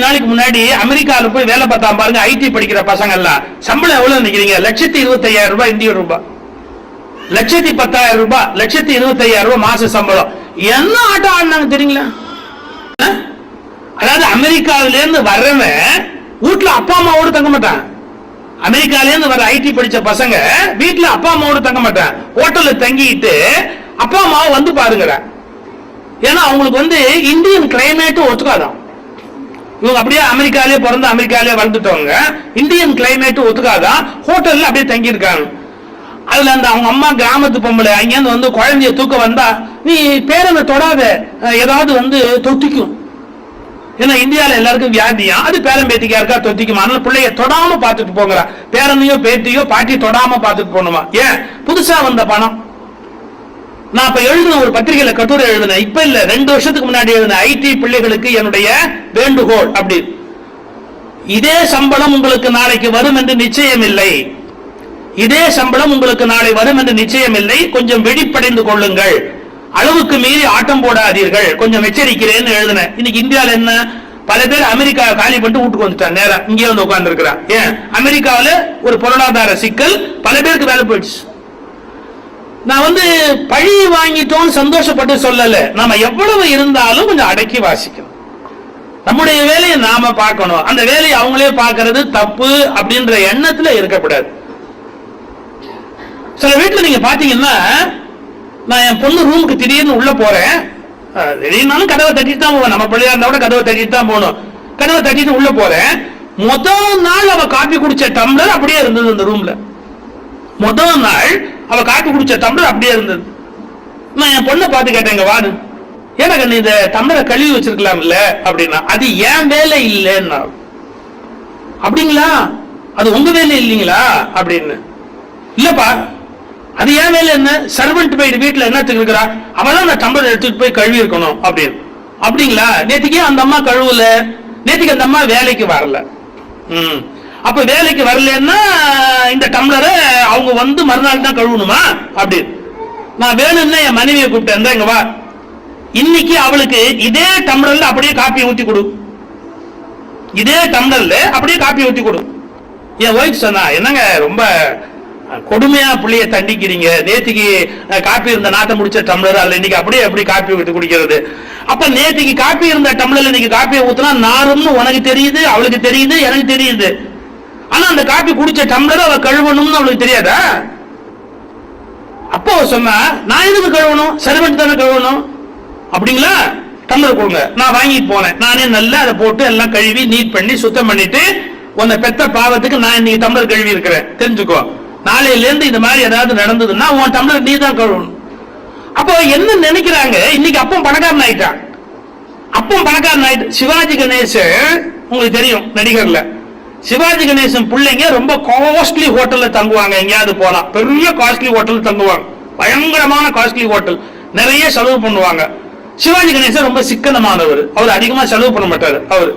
கொஞ்ச நாளைக்கு முன்னாடி அமெரிக்கால போய் வேலை பார்த்தா பாருங்க ஐடி படிக்கிற பசங்க எல்லாம் சம்பளம் எவ்வளவு நினைக்கிறீங்க? லட்சத்தி இருபத்தி ஐயாயிரம் ரூபாய் இந்திய ரூபாய் லட்சத்தி பத்தாயிரம் ரூபாய் லட்சத்தி இருபத்தி ஐயாயிரம் ரூபாய் மாச சம்பளம். என்ன ஆட்டம் ஆடினாங்க தெரியுங்களா? அதாவது அமெரிக்காவில இருந்து வர்றவன் வீட்டுல அப்பா அம்மாவோட தங்க மாட்டான். அமெரிக்கால இருந்து வர ஐடி படிச்ச பசங்க வீட்டுல அப்பா அம்மாவோட தங்க மாட்டான். ஹோட்டல்ல தங்கிட்டு அப்பா அம்மாவை வந்து பாருங்க ஏன்னா அவங்களுக்கு வந்து இந்தியன் கிளைமேட்டும் ஒத்துக்காதான் இவங்க அப்படியே அமெரிக்காலே பிறந்து அமெரிக்காலே வளர்ந்துட்டவங்க. இந்தியன் கிளைமேட் ஒத்துக்காதான் ஹோட்டல்ல அப்படியே தங்கி இருக்காங்க அதுல அந்த அவங்க அம்மா கிராமத்து பொம்பளை அங்கேருந்து வந்து குழந்தைய தூக்க வந்தா நீ பேரனை தொடாத. ஏதாவது வந்து தொத்திக்கும். ஏன்னா இந்தியாவில் எல்லாருக்கும் வியாதியா அது பேரன் பேத்திக்கு யாருக்கா தொத்திக்குமா? அதனால பிள்ளைய தொடாம பார்த்துட்டு போங்கிறா பேரனையோ பேத்தியோ பாட்டி தொடாம பார்த்துட்டு போகணுமா? ஏன்? புதுசா வந்த பணம். நான் இப்ப எழுதின ஒரு பத்திரிகையில கட்டுரை எழுதினேன். இப்ப இல்ல ரெண்டு வருஷத்துக்கு முன்னாடி எழுதின ஐடி பிள்ளைகளுக்கு என்னுடைய வேண்டுகோள் அப்படி. இதே சம்பளம் உங்களுக்கு நாளைக்கு வரும் என்று நிச்சயம் இல்லை இதே சம்பளம் உங்களுக்கு நாளை வரும் என்று நிச்சயம் இல்லை கொஞ்சம் வெடிப்படைந்து கொள்ளுங்கள். அளவுக்கு மீறி ஆட்டம் போடாதீர்கள். கொஞ்சம் எச்சரிக்கிறேன்னு எழுதினேன். இன்னைக்கு இந்தியால என்ன? பல பேர் அமெரிக்கா காலி பண்ணிட்டு வீட்டுக்கு வந்துட்டான் நேரம் இங்கே வந்து உட்கார்ந்து ஏன்? அமெரிக்காவில் ஒரு பொருளாதார சிக்கல். பல பேருக்கு வேலை போயிடுச்சு. நான் வந்து பழி வாங்கிட்டோம்னு சந்தோஷப்பட்டு சொல்லல. நாம எவ்வளவு இருந்தாலும் கொஞ்சம் அடக்கி வாசிக்கணும். நம்முடைய வேலையை நாம பார்க்கணும். அந்த வேலையை அவங்களே பார்க்கறது தப்பு அப்படின்ற எண்ணத்துல இருக்கக்கூடாது. சில வீட்டில் நீங்க பாத்தீங்கன்னா நான் என் பொண்ணு ரூமுக்கு திடீர்னு உள்ள போறேன். திடீர்னாலும் கதவை தட்டிட்டு தான் போவேன். நம்ம பிள்ளையா இருந்தா கூட கதவை தட்டிட்டு தான் போகணும். கதவை தட்டிட்டு உள்ள போறேன். முதல் நாள் அவ காப்பி குடிச்ச டம்ளர் அப்படியே இருந்தது அந்த ரூம்ல முதல் நாள் அவ காப்பி குடிச்ச டம்ளர் அப்படியே இருந்தது. நான் என் பொண்ணை பார்த்து கேட்டேன் இங்க வாடு எனக்கு நீ இந்த டம்ளரை கழுவி வச்சிருக்கலாம்ல அப்படின்னா அது என் வேலை இல்லைன்னா. அப்படிங்களா? அது உங்க வேலை இல்லைங்களா? அப்படின்னு. இல்லப்பா அது ஏன் வேலை என்ன? சர்வெண்ட் போயிட்டு வீட்டில் என்னத்துக்கு இருக்கிறா அவதான் அந்த டம்ளர் எடுத்துட்டு போய் கழுவி இருக்கணும் அப்படின்னு. அப்படிங்களா? நேற்றுக்கே அந்த அம்மா கழுவல. நேற்றுக்கு அந்த அம்மா வேலைக்கு வரல. ம். அப்ப வேலைக்கு வரலன்னா இந்த டம்ளரை அவங்க வந்து மறுநாள் தான் கழுவணுமா? அப்படின்னு. நான் வேணும்னா என் மனைவியை கூப்பிட்டேன் இந்தா இங்க வா. இன்னைக்கு அவளுக்கு இதே டம்ளர்ல அப்படியே காப்பி ஊத்தி கொடு. இதே டம்ளர்ல அப்படியே காப்பி ஊத்தி கொடு. என் ஒய்ஃப் சொன்னா என்னங்க ரொம்ப கொடுமையா புள்ளிய தண்டிக்கிறீங்க. நேத்திக்கு காப்பி இருந்த நாட்டை முடிச்ச டம்ளர் அல்ல இன்னைக்கு அப்படியே எப்படி காப்பி ஊத்தி குடிக்கிறது? அப்ப நேத்திக்கு காப்பி இருந்த டம்ளர்ல இன்னைக்கு காப்பியை ஊத்தினா நாரும்னு உனக்கு தெரியுது அவளுக்கு தெரியுது எனக்கு தெரியுது. ஆனா அந்த காப்பி குடிச்ச டம்ளர் அவ கழுவணும்னு அவளுக்கு தெரியாதா? அப்போ சொன்ன சொன்னா நான் எதுக்கு கழுவணும்? சர்வெண்ட் தானே கழுவணும்? அப்படிங்களா? டம்ளர் கொடுங்க. நான் வாங்கிட்டு போனேன். நானே நல்லா அதை போட்டு எல்லாம் கழுவி நீட் பண்ணி சுத்தம் பண்ணிட்டு உன்னை பெத்த பாவத்துக்கு நான் இன்னைக்கு டம்ளர் கழுவி இருக்கிறேன். தெரிஞ்சுக்கோ. நாளையில இருந்து இந்த மாதிரி ஏதாவது நடந்ததுன்னா உன் டம்ளர் நீ தான் கழுவணும். அப்போ என்ன நினைக்கிறாங்க? இன்னைக்கு அப்பம் பணக்காரன் ஆயிட்டான். அப்பம் பணக்காரன் ஆயிட்டு சிவாஜி கணேசன் உங்களுக்கு தெரியும் நடிகர்ல. சிவாஜி கணேசன் பிள்ளைங்க ரொம்ப காஸ்ட்லி ஹோட்டல்ல தங்குவாங்க. எங்கேயாவது போனா. பெரிய காஸ்ட்லி ஹோட்டல் தங்குவாங்க. பயங்கரமான காஸ்ட்லி ஹோட்டல் நிறைய செலவு பண்ணுவாங்க. சிவாஜி கணேசன் ரொம்ப சிக்கனமானவர். அவர் அதிகமா செலவு பண்ண மாட்டாரு. அவர்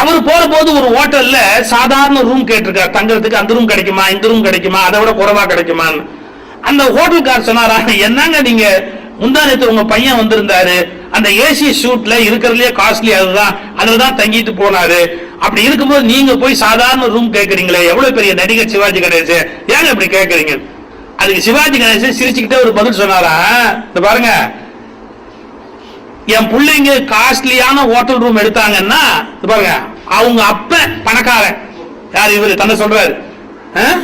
அவர் போற போது ஒரு ஹோட்டல்ல சாதாரண ரூம் கேட்டிருக்காரு. தங்கறதுக்கு அந்த ரூம் கிடைக்குமா இந்த ரூம் கிடைக்குமா அதை விட குறைவா கிடைக்குமான்னு. அந்த ஹோட்டல்கார் சொன்னாரா என்னங்க நீங்க? முந்தா நேத்து உங்க பையன் வந்திருந்தாரு. அந்த ஏசி ஷூட்ல இருக்கிறதுலயே காஸ்ட்லி அதுதான். அதில் தான் தங்கிட்டு போனாரு. அப்படி இருக்கும்போது நீங்க போய் சாதாரண ரூம் கேட்குறீங்களே எவ்வளவு பெரிய நடிகர் சிவாஜி கணேசன்? ஏங்க இப்படி கேட்குறீங்க அதுக்கு சிவாஜி கணேசன் சிரிச்சுக்கிட்டே ஒரு பதில் சொன்னாரா? இந்த பாருங்க. என் பிள்ளைங்க காஸ்ட்லியான ஹோட்டல் ரூம் எடுத்தாங்கன்னா பாருங்க அவங்க அப்ப பணக்காரன். யார் இவர்? தந்தை சொல்றாரு. ஆ?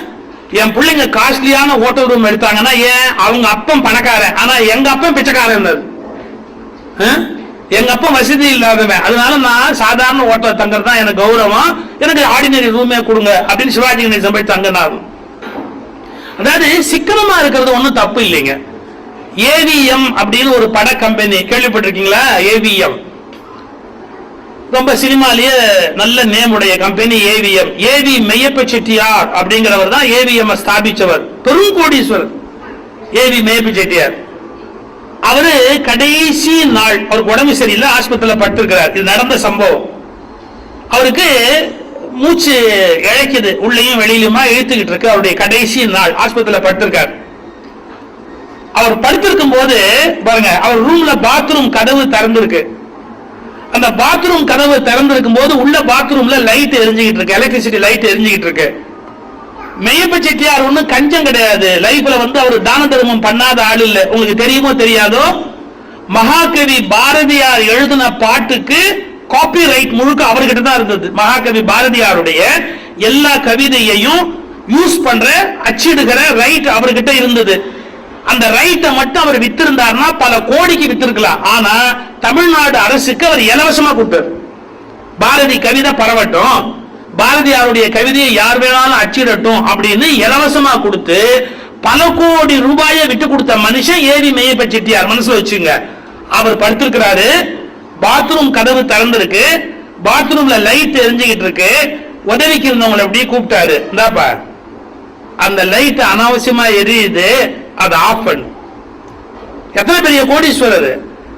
என் பிள்ளைங்க காஸ்ட்லியான ஹோட்டல் ரூம் எடுத்தாங்கன்னா ஏன்? அவங்க அப்பன் பணக்காரன். ஆனா எங்க அப்பன் பிச்சைக்காரன் ஆ? எங்க அப்பா வசதி இல்லாதவன். அதனால நான் சாதாரண ஹோட்டல் தங்குறது தான் எனக்கு கௌரவம். எனக்கு ஆர்டினரி ரூமே கொடுங்க அப்படின்னு சிவாஜி கணேசன் போய் தங்கினார். அதாவது சிக்கனமா இருக்கிறது ஒன்றும் தப்பு இல்லைங்க. ஏவிஎம் அப்படின்னு ஒரு பட கம்பெனி கேள்விப்பட்டிருக்கீங்களா? ஏவிஎம் ரொம்ப சினிமாலேயே நல்ல நேம் உடைய company AVM AV Meiyappa Chettiar அப்படிங்கிறவர் தான் ஏவிஎம் ஸ்தாபிச்சவர். பெருங்கோடீஸ்வரர் ஏவி மெய்யப்ப செட்டியார் அவரு கடைசி நாள் அவருக்கு உடம்பு சரியில்லை ஆஸ்பத்திரியில் பட்டிருக்கிறார் இது நடந்த சம்பவம். அவருக்கு மூச்சு இழைக்குது. உள்ளேயும் வெளியிலுமா இழுத்துக்கிட்டு இருக்கு. அவருடைய கடைசி நாள் ஆஸ்பத்திரியில பட்டிருக்காரு அவர் படுத்திருக்கும் போது பாருங்க அவர் ரூம்ல பாத்ரூம் கதவு திறந்திருக்கு. அந்த பாத்ரூம் கதவு திறந்திருக்கும் போது உள்ள பாத்ரூம்ல லைட் எரிஞ்சுக்கிட்டு இருக்கு. எலக்ட்ரிசிட்டி லைட் எரிஞ்சுக்கிட்டு இருக்கு. மெய்யப்ப செட்டியார் ஒண்ணும் கஞ்சம் கிடையாது. லைஃப்ல வந்து அவர் தான தர்மம் பண்ணாத ஆள் இல்ல. உங்களுக்கு தெரியுமோ தெரியாதோ? மகாகவி பாரதியார் எழுதின பாட்டுக்கு காப்பி ரைட் முழுக்க அவர்கிட்ட தான் இருந்தது. மகாகவி பாரதியாருடைய எல்லா கவிதையையும் யூஸ் பண்ற அச்சிடுகிற ரைட் அவர்கிட்ட இருந்தது. அந்த ரைட்டை மட்டும் அவர் வித்திருந்தார்னா பல கோடிக்கு வித்திருக்கலாம். ஆனா தமிழ்நாடு அரசுக்கு அவர் இலவசமா கொடுத்தார் பாரதி கவிதை பரவட்டும். பாரதியாருடைய கவிதையை யார் வேணாலும் அச்சிடட்டும் அப்படின்னு இலவசமா கொடுத்து பல கோடி ரூபாயை விட்டு கொடுத்த மனுஷன் ஏவி மெய்யப்ப செட்டியார் மனசுல வச்சுங்க. அவர் படுத்திருக்கிறாரு. பாத்ரூம் கதவு திறந்திருக்கு. பாத்ரூம்ல லைட் எரிஞ்சுக்கிட்டு இருக்கு. உதவிக்கு இருந்தவங்களை அப்படியே கூப்பிட்டாரு. இந்தாப்பா. அந்த லைட் அனாவசியமா எரியுது. அதை ஆஃப் பண்ணு. எத்தனை பெரிய கோடீஸ்வரர்?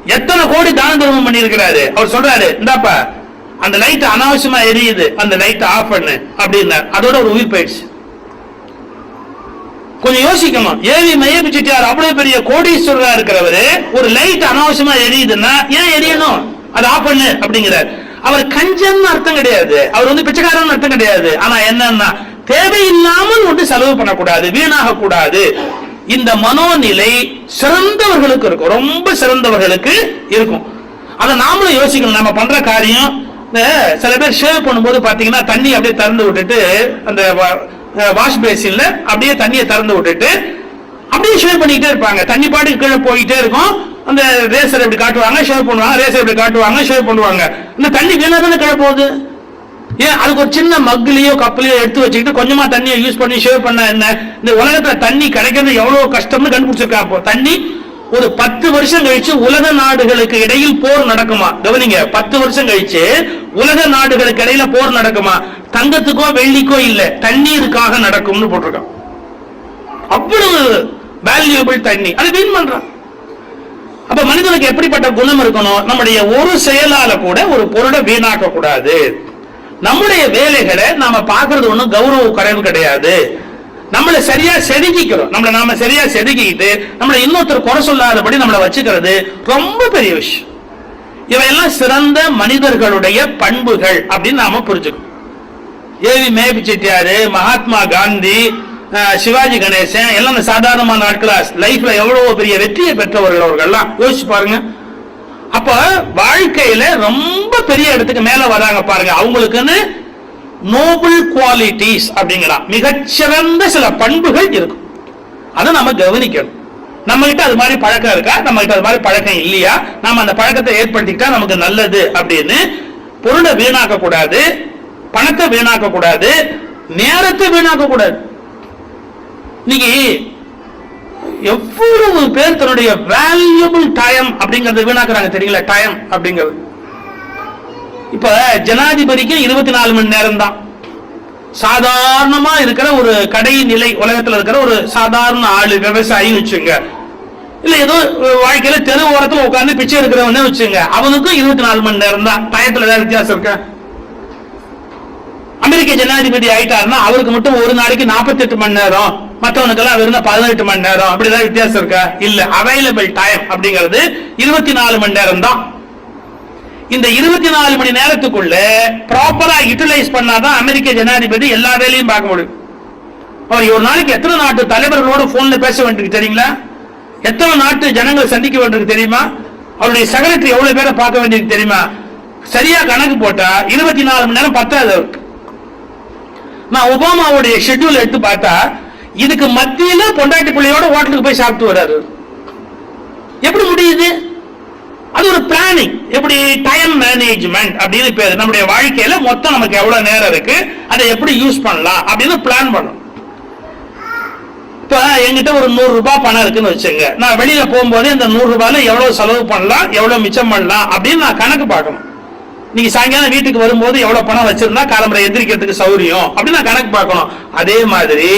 எத்தனை கோடி தான தர்மம் பண்ணியிருக்கிறாரு? அவர் சொல்றாரு இந்தாப்பா அந்த லைட் அனாவசியமா எரியுது அந்த லைட் ஆஃப் பண்ணு அப்படின்னார். அதோட ஒரு உயிர் போயிடுச்சு. கொஞ்சம் யோசிக்கணும். ஏவி மையப்பு செட்டியார் அவ்வளவு பெரிய கோடீஸ்வரரா இருக்கிறவரு ஒரு லைட் அனாவசியமா எரியுதுன்னா ஏன் எரியணும்? அதை ஆஃப் பண்ணு அப்படிங்கிறார். அவர் கஞ்சன்னு அர்த்தம் கிடையாது. அவர் வந்து பிச்சைக்காரன் அர்த்தம் கிடையாது. ஆனா என்னன்னா தேவையில்லாமல் ஒன்று செலவு பண்ணக்கூடாது வீணாக கூடாது இந்த மனோநிலை சிறந்தவர்களுக்கு இருக்கும். ரொம்ப சிறந்தவர்களுக்கு இருக்கும். அதை நாமளும் யோசிக்கணும். நம்ம பண்ற காரியம் சில பேர் ஷேவ் பண்ணும்போது பாத்தீங்கன்னா தண்ணி அப்படியே திறந்து விட்டுட்டு அந்த வாஷ் பேசின்ல அப்படியே தண்ணியை திறந்து விட்டுட்டு அப்படியே ஷேவ் பண்ணிக்கிட்டே இருப்பாங்க. தண்ணி பாட்டுக்கு கீழே போயிட்டே இருக்கும். அந்த ரேசர் எப்படி காட்டுவாங்க ஷேவ் பண்ணுவாங்க ரேசர் எப்படி காட்டுவாங்க ஷேவ் பண்ணுவாங்க. இந்த தண்ணி வீணா தானே கீழே போகுது? ஏன் அதுக்கு ஒரு சின்ன மக்லையோ கப்பலையோ எடுத்து வச்சுக்கிட்டு கொஞ்சமா தண்ணியை யூஸ் பண்ணி ஷேவ் பண்ண என்ன? இந்த உலகத்துல தண்ணி கிடைக்கிறது எவ்வளவு கஷ்டம்னு கண்டுபிடிச்சிருக்கா? அப்போ தண்ணி ஒரு பத்து வருஷம் கழிச்சு உலக நாடுகளுக்கு இடையில் போர் நடக்குமா? கவனிங்க பத்து வருஷம் கழிச்சு உலக நாடுகளுக்கு இடையில போர் நடக்குமா? தங்கத்துக்கோ வெள்ளிக்கோ இல்ல தண்ணீருக்காக நடக்கும்னு போட்டிருக்கான். அவ்வளவு வேல்யூபிள் தண்ணி. அதை வீண் பண்றான். அப்ப மனிதனுக்கு எப்படிப்பட்ட குணம் இருக்கணும்? நம்முடைய ஒரு செயலால கூட ஒரு பொருளை வீணாக்க கூடாது நம்முடைய வேலைகளை நாம பாக்குறது ஒண்ணும் கௌரவ குறைவு கிடையாது. நம்மளை சரியா செதுக்கிக்கிறோம். நம்மளை நாம சரியா செதுக்கிக்கிட்டு நம்மளை இன்னொருத்தர் குறை சொல்லாதபடி நம்மளை வச்சுக்கிறது ரொம்ப பெரிய விஷயம். இவையெல்லாம் சிறந்த மனிதர்களுடைய பண்புகள் அப்படின்னு நாம புரிஞ்சுக்கணும். ஏவி மேபி செட்டியாரு மகாத்மா காந்தி சிவாஜி கணேசன் எல்லாம் இந்த சாதாரணமான ஆட்களா லைஃப்ல எவ்வளவு பெரிய வெற்றியை பெற்றவர்கள் அவர்கள்லாம். யோசிச்சு பாருங்க. அப்ப வாழ்க்கையில ரொம்ப பெரிய இடத்துக்கு மேல வராங்க பாருங்க. அவங்களுக்குன்னு நோபல் குவாலிட்டிஸ் அப்படிங்களா. மிகச்சிறந்த சில பண்புகள் இருக்கும். அதை நம்ம கவனிக்கணும். நம்ம கிட்ட அது மாதிரி பழக்கம் இருக்கா? நம்ம கிட்ட அது மாதிரி பழக்கம் இல்லையா? நாம அந்த பழக்கத்தை ஏற்படுத்திக்கிட்டா நமக்கு நல்லது அப்படின்னு பொருளை வீணாக்க கூடாது பணத்தை வீணாக்க கூடாது நேரத்தை வீணாக்க கூடாது. இன்னைக்கு எவ்வளவு பேர் தன்னுடைய வேல்யூபிள் டைம் அப்படிங்கறது வீணாக்குறாங்க தெரியல? டைம் அப்படிங்கிறது. இப்ப ஜனாதிபதிக்கு இருபத்தி நாலு மணி நேரம் தான் சாதாரணமா இருக்கிற ஒரு கடை நிலை உலகத்துல இருக்கிற ஒரு சாதாரண ஆளு விவசாயி வச்சுங்க. இல்ல ஏதோ வாழ்க்கையில தெரு ஓரத்துல உட்கார்ந்து பிச்சை எடுக்கிறவனே வச்சுங்க. அவனுக்கும் இருபத்தி நாலு மணி நேரம் தான் டயத்துல ஏதாவது வித்தியாசம் இருக்க? அமெரிக்க ஜனாதிபதி ஆயிட்டாருன்னா அவருக்கு மட்டும் ஒரு நாளைக்கு 48 மணி நேரம். மற்றவனுக்கெல்லாம் வெறும் பதினெட்டு மணி நேரம் அப்படிதான் வித்தியாசம் இருக்கா? இல்ல. அவைலபிள் டைம் அப்படிங்கிறது இருபத்தி நாலு மணி நேரம் தான் இந்த இருபத்தி நாலு மணி நேரத்துக்குள்ள ப்ராப்பரா யூட்டிலைஸ் பண்ணாதான் அமெரிக்க ஜனாதிபதி எல்லா வேலையும் பார்க்க முடியும். அவர் ஒரு நாளைக்கு எத்தனை நாட்டு தலைவர்களோட போன்ல பேச வேண்டியிருக்கு தெரியுங்களா? எத்தனை நாட்டு ஜனங்கள் சந்திக்க வேண்டியிருக்கு தெரியுமா? அவருடைய செக்ரட்டரி எவ்வளவு பேரை பார்க்க வேண்டியிருக்கு தெரியுமா? சரியா கணக்கு போட்டா இருபத்தி நாலு மணி நேரம் பத்தாது அவருக்கு. நான் ஒபாமாவுடைய ஷெட்யூல் எடுத்து பார்த்தா இதுக்கு மத்தியில பொண்டாட்டி பிள்ளையோட ஹோட்டலுக்கு போய் சாப்பிட்டு வர்றாரு. எப்படி முடியுது? அது ஒரு பிளானிங் எப்படி டைம் மேனேஜ்மெண்ட் அப்படின்னு பேரு நம்முடைய வாழ்க்கையில மொத்தம் நமக்கு எவ்வளவு நேரம் இருக்கு? அதை எப்படி யூஸ் பண்ணலாம்? அப்படின்னு பிளான் பண்ணும். இப்போ என்கிட்ட ஒரு நூறு ரூபாய் பணம் இருக்குன்னு வச்சுங்க நான் வெளியில போகும்போது இந்த நூறு ரூபாயில எவ்வளவு செலவு பண்ணலாம்? எவ்வளவு மிச்சம் பண்ணலாம்? அப்படின்னு நான் கணக்கு பார்க்கணும். நீங்க சாயங்காலம் வீட்டுக்கு வரும்போது எவ்வளவு பணம் வச்சிருந்தா காலம்பரை எந்திரிக்கிறதுக்கு சௌரியம் அப்படின்னு நான் கணக்கு பார்க்கணும். அதே மாதிரி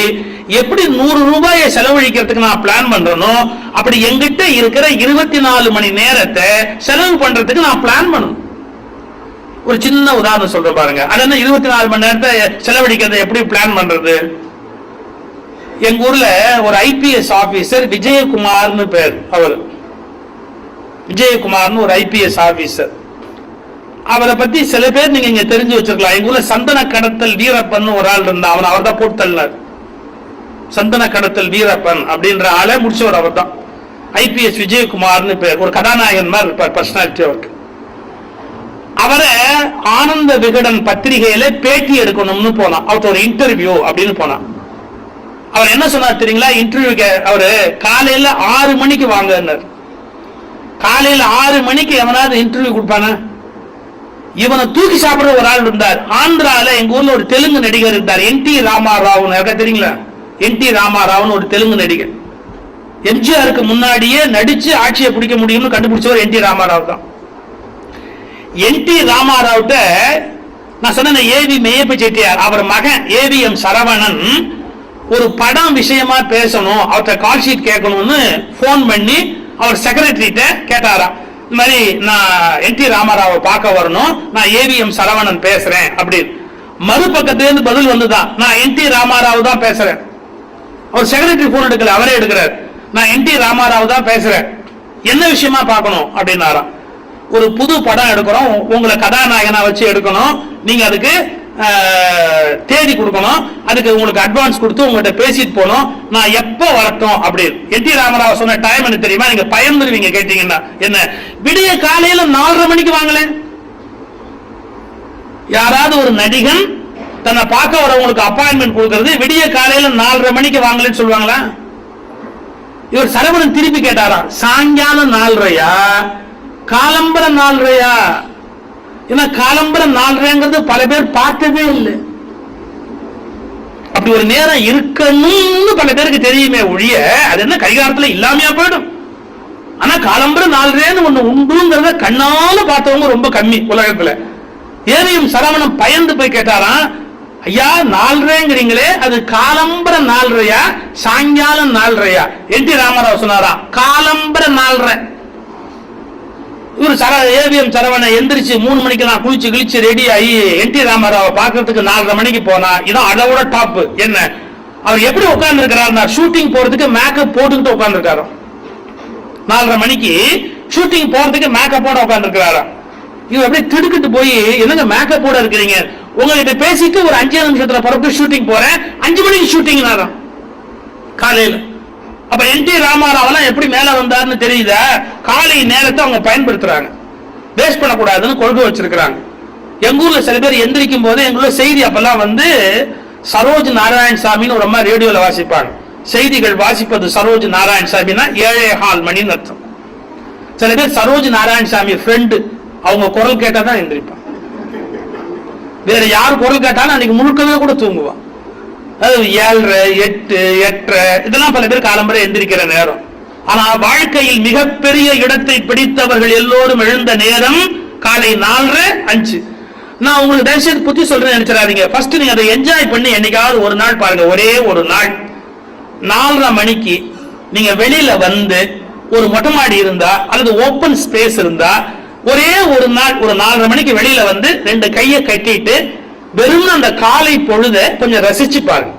எப்படி நூறு ரூபாயை செலவழிக்கிறதுக்கு நான் பிளான் பண்றேனோ அப்படி எங்கிட்ட இருக்கிற இருபத்தி நாலு மணி நேரத்தை செலவு பண்றதுக்கு நான் பிளான் பண்ணணும். ஒரு சின்ன உதாரணம் சொல்ற பாருங்க. அது என்ன இருபத்தி நாலு மணி நேரத்தை செலவழிக்கிறத எப்படி பிளான் பண்றது? எங்க ஊர்ல ஒரு ஐபிஎஸ் ஆபீசர் விஜயகுமார்னு பேர் அவர். விஜயகுமார்னு ஒரு ஐபிஎஸ் ஆபீசர் அவரை பத்தி சில பேர் நீங்க இங்க தெரிஞ்சு வச்சிருக்கலாம். எங்க ஊர்ல சந்தன கடத்தல் வீரப்பன் ஒரு ஆள் இருந்தா அவன் அவர் தான் போட்டு தள்ளினார். சந்தன கடத்தல் வீரப்பன் அப்படின்ற ஆளை முடிச்சவர் அவர் தான் ஐபிஎஸ் விஜயகுமார்னு பேர் ஒரு கதாநாயகன் மாதிரி இருப்பார் பர்சனாலிட்டி அவருக்கு. அவரை ஆனந்த விகடன் பத்திரிகையில பேட்டி எடுக்கணும்னு போனான். அவர்கிட்ட ஒரு இன்டர்வியூ அப்படின்னு போனான். அவர் என்ன சொன்னார் தெரியுங்களா? இன்டர்வியூ அவரு காலையில ஆறு மணிக்கு வாங்கன்னார் காலையில ஆறு மணிக்கு எவனாவது இன்டர்வியூ கொடுப்பானா? இவனை தூக்கி சாப்பிடுற ஒரு ஆள் இருந்தார். ஆந்திரால எங்க ஊர்ல ஒரு தெலுங்கு நடிகர் இருந்தார். என் டி ராமாராவ் யாருக்கா தெரியுங்களா? என் டி ராமாராவ்னு ஒரு தெலுங்கு நடிகர் எம்ஜிஆருக்கு முன்னாடியே நடிச்சு ஆட்சியை பிடிக்க முடியும்னு கண்டுபிடிச்சவர் என் டி ராமாராவ் தான். என் டி ராமாராவ்கிட்ட நான் சொன்ன ஏவி மெய்யப்ப செட்டியார் அவர் மகன் ஏவிஎம் சரவணன் ஒரு படம் விஷயமா பேசணும் அவர்கிட்ட கால் ஷீட் கேட்கணும்னு ஃபோன் பண்ணி அவர் செக்ரட்டரிட்ட கேட்டாராம். இந்த மாதிரி நான் என் டி ராமாராவை பார்க்க வரணும் நான் ஏவிஎம் சரவணன் பேசுறேன் அப்படின்னு. மறுபக்கத்துலேருந்து பதில் வந்துதான். நான் என் டி ராமாராவ் தான் பேசுறேன். அவர் செக்ரட்டரி போன் எடுக்கல அவரே எடுக்கிறார். நான் என் டி ராமாராவ் தான் பேசுறேன். என்ன விஷயமா பார்க்கணும்? அப்படின்னாராம். ஒரு புது படம் எடுக்கிறோம். உங்களை கதாநாயகனா வச்சு எடுக்கணும். நீங்க அதுக்கு தேதி கொடுக்கணும். அதுக்கு உங்களுக்கு அட்வான்ஸ் கொடுத்து உங்கள்கிட்ட பேசிட்டு போகணும். நான் எப்போ வரட்டும் அப்படின்னு. என் டி ராமராவ் சொன்ன டைம் எனக்கு தெரியுமா? நீங்க பயந்துருவீங்க கேட்டீங்கன்னா. என்ன? விடிய காலையில நாலரை மணிக்கு வாங்களேன். யாராவது ஒரு நடிகன் தன்னை பார்க்க வரவங்களுக்கு அப்பாயின்மெண்ட் கொடுக்கறது விடிய காலையில நாலரை மணிக்கு வாங்கலன்னு சொல்லுவாங்களா? இவர் சரவணன் திருப்பி கேட்டாராம் சாயங்காலம் நாலரையா? காலம்பர நாலரையா? ஏன்னா காலம்பர நாலரைங்கிறது பல பேர் பார்த்ததே இல்லை. அப்படி ஒரு நேரம் இருக்கணும்னு பல பேருக்கு தெரியுமே ஒழிய அது என்ன கைகாலத்துல இல்லாமையா போயிடும். ஆனா காலம்பர நாலரேன்னு ஒண்ணு உண்டுங்கிறத கண்ணால பார்த்தவங்க ரொம்ப கம்மி உலகத்துல. ஏனையும் சரவணன் பயந்து போய் கேட்டாராம் ஐயா நாலரைங்கிறீங்களே அது காலம்பர நாலரையா சாயங்காலம் நாலரையா? என்டி ராமராவ் சொன்னாராம் காலம்பர நாலரை. இவர் சர ஏவிஎம் சரவணை எந்திரிச்சு மூணு மணிக்கு நான் குளிச்சு கிழிச்சு ரெடி ஆகி என் டி ராமராவை பார்க்கறதுக்கு நாலரை மணிக்கு போனா இதான் அதோட டாப் என்ன? அவர் எப்படி உட்கார்ந்து ஷூட்டிங் போறதுக்கு மேக்கப் போட்டுக்கிட்டு உட்கார்ந்து நாலரை மணிக்கு ஷூட்டிங் போறதுக்கு மேக்கப்போட போட உட்கார்ந்துருக்கிறாரா இவர் அப்படியே திடுக்கிட்டு போய் என்னங்க மேக்கப் போட இருக்கிறீங்க? உங்ககிட்ட பேசிட்டு ஒரு அஞ்சு நிமிஷத்துல புறப்பட்டு ஷூட்டிங் போறேன். அஞ்சு மணிக்கு ஷூட்டிங் நேரம் காலையில. அப்ப என் டி ராமாராவெல்லாம் எப்படி மேல வந்தாருன்னு தெரியுத? காலை நேரத்தை அவங்க பயன்படுத்துறாங்க. வேஸ்ட் பண்ணக்கூடாதுன்னு கொள்கை வச்சிருக்கிறாங்க. எங்க ஊர்ல சில பேர் எந்திரிக்கும் போது எங்க ஊர்ல செய்தி அப்பெல்லாம் வந்து சரோஜ் நாராயணசாமின்னு ஒரு அம்மா ரேடியோல வாசிப்பாங்க. செய்திகள் வாசிப்பது சரோஜ் நாராயணசாமினா ஏழே ஹால் மணின்னு அர்த்தம். சில பேர் சரோஜ் நாராயணசாமி ஃப்ரெண்டு அவங்க குரல் கேட்டா தான் எந்திரிப்பான் வேற யார் குரல் கேட்டாலும் அன்னைக்கு முழுக்கவே கூட தூங்குவான். அது ஏழரை எட்டு எட்டரை இதெல்லாம் பல பேர் காலம்பரை எந்திரிக்கிற நேரம். ஆனா வாழ்க்கையில் மிகப்பெரிய இடத்தை பிடித்தவர்கள் எல்லோரும் எழுந்த நேரம் காலை நாலரை அஞ்சு. நான் உங்களுக்கு தரிசனத்தை பத்தி சொல்றேன் நினைச்சிடாதீங்க. ஃபர்ஸ்ட் நீங்க அதை என்ஜாய் பண்ணி என்னைக்காவது ஒரு நாள் பாருங்க. ஒரே ஒரு நாள். நாலரை மணிக்கு நீங்க வெளியில வந்து ஒரு மொட்டை மாடி இருந்தா அல்லது ஓப்பன் ஸ்பேஸ் இருந்தா ஒரே ஒரு நாள் ஒரு நாலரை மணிக்கு வெளியில வந்து ரெண்டு கையை கட்டிட்டு வெறும் அந்த காலை பொழுத கொஞ்சம் ரசிச்சு பாருங்க.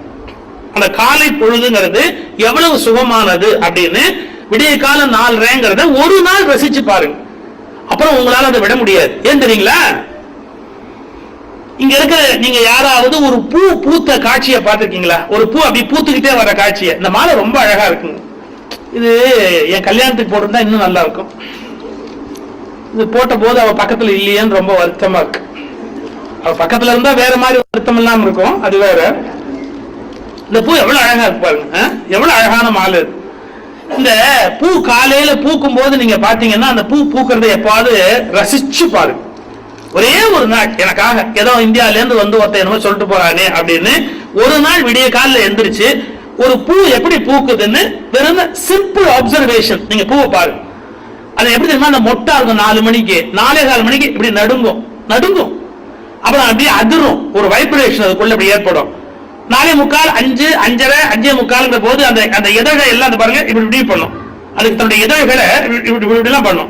அந்த காலை பொழுதுங்கிறது எவ்வளவு சுகமானது அப்படின்னு விடிய காலம் நாலரைங்கிறத ஒரு நாள் ரசிச்சு பாருங்க. அப்புறம் உங்களால அதை விட முடியாது. ஏன் தெரியுங்களா? இங்க இருக்கிற நீங்க யாராவது ஒரு பூ பூத்த காட்சியை பார்த்திருக்கீங்களா? ஒரு பூ அப்படி பூத்துக்கிட்டே வர காட்சியை. இந்த மாலை ரொம்ப அழகா இருக்குங்க. இது என் கல்யாணத்துக்கு போட்டிருந்தா இன்னும் நல்லா இருக்கும். இது போட்ட போது அவள் பக்கத்தில் இல்லையேன்னு ரொம்ப வருத்தமாக இருக்கு. அவள் பக்கத்தில் இருந்தால் வேற மாதிரி வருத்தம் இல்லாமல் இருக்கும். அது வேற. இந்த பூ எவ்வளோ அழகாக இருக்கு பாருங்க. எவ்வளோ அழகான மாலை இருக்கு இந்த பூ காலையில பூக்கும் போது நீங்க பாத்தீங்கன்னா அந்த பூ பூக்கிறத எப்பாவது ரசிச்சு பாருங்க ஒரே ஒரு நாள் எனக்காக ஏதோ இந்தியால இருந்து வந்து ஒருத்தன் என்னமோ சொல்லிட்டு போறானே அப்படின்னு ஒரு நாள் விடிய காலில் எந்திரிச்சு ஒரு பூ எப்படி பூக்குதுன்னு வெறும் சிம்பிள் அப்சர்வேஷன் நீங்க பூவை பாருங்க. அது எப்படி தெரியுமா? அந்த மொட்டா இருக்கும் நாலு மணிக்கு. நாலே கால் மணிக்கு இப்படி நடுங்கும். நடுங்கும். அப்புறம் அப்படியே அதிரும். ஒரு வைப்ரேஷன் அதுக்குள்ள இப்படி ஏற்படும். நாலே முக்கால் அஞ்சு அஞ்சரை அஞ்சே முக்கால்ங்கிற போது அந்த அந்த இதழ்கள் எல்லாம் அந்த பாருங்க இப்படி இப்படி பண்ணும். அதுக்கு தன்னுடைய இதழ்களை இப்படி இப்படி இப்படி இப்படிலாம் பண்ணும்.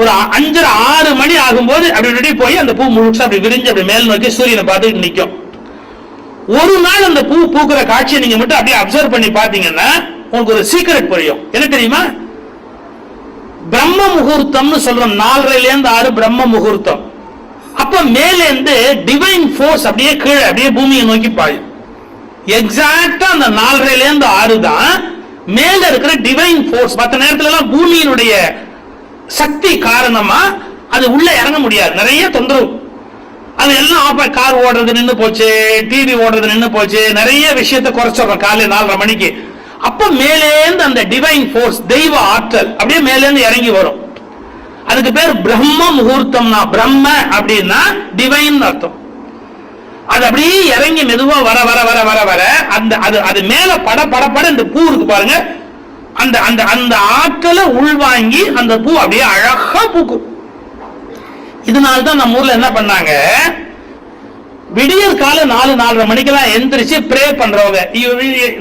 ஒரு அஞ்சரை ஆறு மணி ஆகும்போது அப்படி இப்படி போய் அந்த பூ முழுசா அப்படி விரிஞ்சு அப்படி மேல் நோக்கி சூரியனை பார்த்துட்டு நிற்கும் ஒரு நாள் அந்த பூ பூக்கிற காட்சியை நீங்க மட்டும் அப்படியே அப்சர்வ் பண்ணி பாத்தீங்கன்னா உங்களுக்கு ஒரு சீக்ரெட் புரியும். என்ன தெரியுமா? பிரம்ம முகூர்த்தம்னு சொல்றோம். நாலரைலேருந்து ஆறு பிரம்ம முகூர்த்தம். அப்ப மேலேருந்து டிவைன் ஃபோர்ஸ் அப்படியே கீழே அப்படியே பூமியை நோக்கி பாயும். எக்ஸாக்டா அந்த நாலரைலேருந்து ஆறு தான் மேல இருக்கிற டிவைன் ஃபோர்ஸ் மற்ற நேரத்துல எல்லாம் பூமியினுடைய சக்தி காரணமா அது உள்ள இறங்க முடியாது. நிறைய தொந்தரவு. அது எல்லாம் ஆஃப் கார் ஓடுறது நின்று போச்சு டிவி ஓடுறது நின்று போச்சு நிறைய விஷயத்தை குறைச்சிடுறோம். காலையில் நாலரை மணிக்கு. அப்ப மேலேந்து அந்த டிவைன் ஃபோர்ஸ் தெய்வ ஆற்றல் அப்படியே மேலேந்து இறங்கி வரும். அதுக்கு பேர் பிரம்ம முகூர்த்தம்னா பிரம்ம அப்படின்னா டிவைன் அர்த்தம். அது அப்படியே இறங்கி மெதுவா வர வர வர வர வர அந்த அது அது மேல பட பட பட இந்த பூ இருக்கு பாருங்க. அந்த அந்த அந்த ஆற்றலை உள்வாங்கி அந்த பூ அப்படியே அழகா பூக்கும். இதனால தான் நம்ம ஊர்ல என்ன பண்ணாங்க? விடியற் கால நாலு நாலரை மணிக்கெல்லாம் எந்திரிச்சு ப்ரே பண்றவங்க.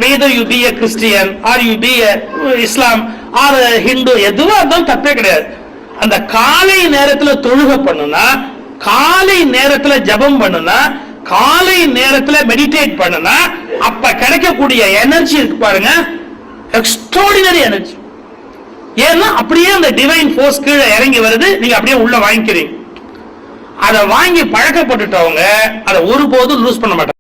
Whether you be Christian or you be Islam or Hindu எதுவா இருந்தாலும் தப்பே கிடையாது. அந்த காலை நேரத்துல தொழுக பண்ணுனா காலை நேரத்துல ஜெபம் பண்ணுனா காலை நேரத்துல மெடிடேட் பண்ணுனா அப்ப கிடைக்கக்கூடிய எனர்ஜி இருக்கு பாருங்க. எக்ஸ்ட்ராடினரி எனர்ஜி ஏன்னா அப்படியே அந்த டிவைன் ஃபோர்ஸ் கீழே இறங்கி வருது நீங்க அப்படியே உள்ள வாங்கிக்கிறீங்க. அதை வாங்கி பழக்கப்பட்டுட்டவங்க அதை ஒருபோதும் லூஸ் பண்ண மாட்டாங்க.